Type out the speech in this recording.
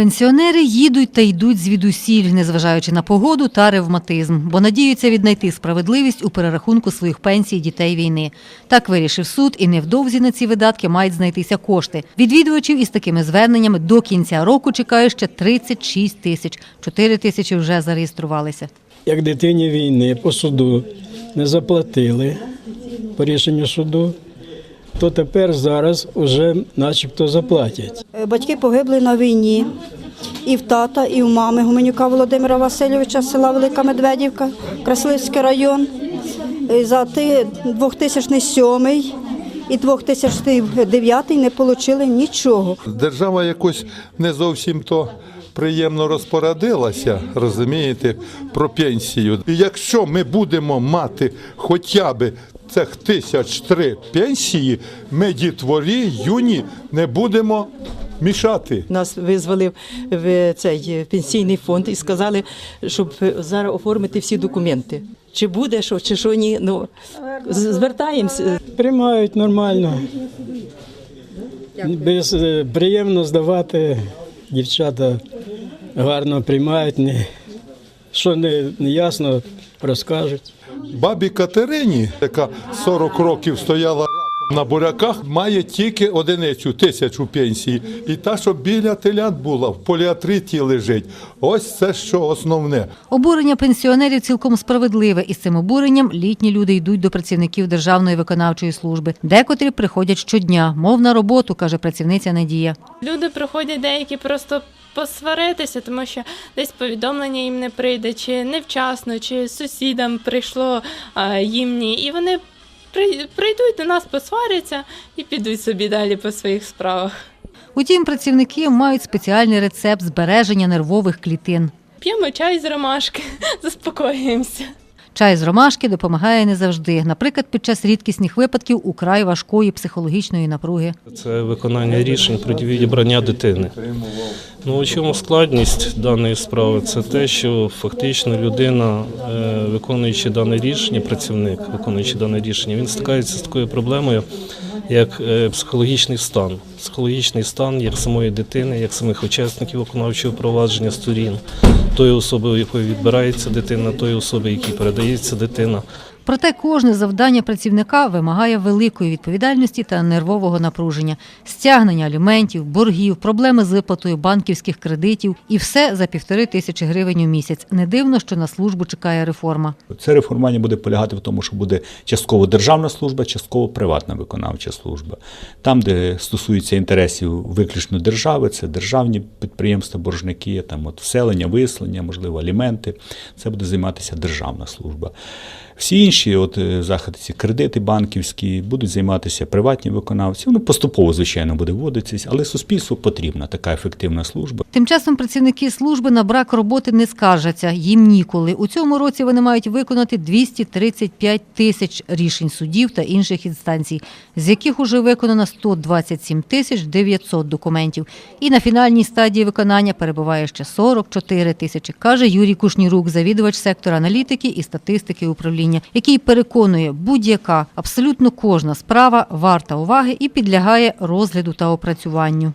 Пенсіонери їдуть та йдуть звідусіль, незважаючи на погоду та ревматизм, бо надіються віднайти справедливість у перерахунку своїх пенсій дітей війни. Так вирішив суд, і невдовзі на ці видатки мають знайтися кошти. Відвідувачів із такими зверненнями до кінця року чекає ще 36 тисяч. 4 тисячі вже зареєструвалися. як дитині війни по суду не заплатили по рішенню суду, то тепер зараз вже начебто заплатять. Е, Батьки погибли на війні. І в тата, і в мами Гуменюка Володимира Васильовича з села Велика Медведівка, Красливський район. Е, За 2007 і 2009 не отримали нічого. Держава якось не зовсім то приємно розпорядилася, розумієте, про пенсію. І якщо ми будемо мати хоча б цих тисяч три пенсії, ми дітворі юні не будемо мішати. Нас визвали в цей пенсійний фонд і сказали, щоб зараз оформити всі документи. Чи буде що, чи що ні. Ну звертаємося. Приймають нормально. Без, е, приємно здавати, дівчата гарно приймають, не, що не, не ясно, розкажуть. Бабі Катерині, яка 40 років стояла на буряках, має тільки одиницю тисячу пенсії. І та, що біля телят була, в поліатриті лежить. Ось це що основне. Обурення пенсіонерів цілком справедливе, і з цим обуренням літні люди йдуть до працівників Державної виконавчої служби. Декотрі приходять щодня, мов на роботу, каже працівниця Надія. Люди приходять деякі просто посваритися, тому що десь повідомлення їм не прийде, чи невчасно, чи сусідам прийшло а, їм ні. І вони прийдуть до нас, посваряться і підуть собі далі по своїх справах. Утім, працівники мають спеціальний рецепт збереження нервових клітин. П'ємо чай з ромашки, заспокоюємося. Чай з ромашки допомагає не завжди, наприклад, під час рідкісних випадків украй важкої психологічної напруги. Це виконання рішень про відібрання дитини. Ну, у чому складність даної справи? Це те, що фактично людина, е, виконуючи дане рішення, працівник, виконуючи дане рішення, він стикається з такою проблемою, як е, психологічний стан. Психологічний стан як самої дитини, як самих учасників виконавчого провадження сторін, тої особи, у якої відбирається дитина, тої особи, якій передається дитина. Проте кожне завдання працівника вимагає великої відповідальності та нервового напруження, стягнення аліментів, боргів, проблеми з виплатою банківських кредитів і все за півтори тисячі гривень у місяць. Не дивно, що на службу чекає реформа. Це реформування буде полягати в тому, що буде частково державна служба, частково приватна виконавча служба. Там, де стосується інтересів виключно держави, це державні підприємства, боржники, там от вселення, виселення, можливо, аліменти. Це буде займатися державна служба. Всі інші от, е, заходи, ці кредити банківські, будуть займатися приватні виконавці. Воно поступово, звичайно, буде вводитися, але суспільству потрібна така ефективна служба. Тим часом працівники служби на брак роботи не скаржаться. Їм ніколи. У цьому році вони мають виконати 235 тисяч рішень судів та інших інстанцій, з яких уже виконано 127 тисяч 900 документів. І на фінальній стадії виконання перебуває ще 44 тисячі, каже Юрій Кушнірук, завідувач сектора аналітики і статистики управління, який переконує, будь-яка абсолютно кожна справа варта уваги і підлягає розгляду та опрацюванню.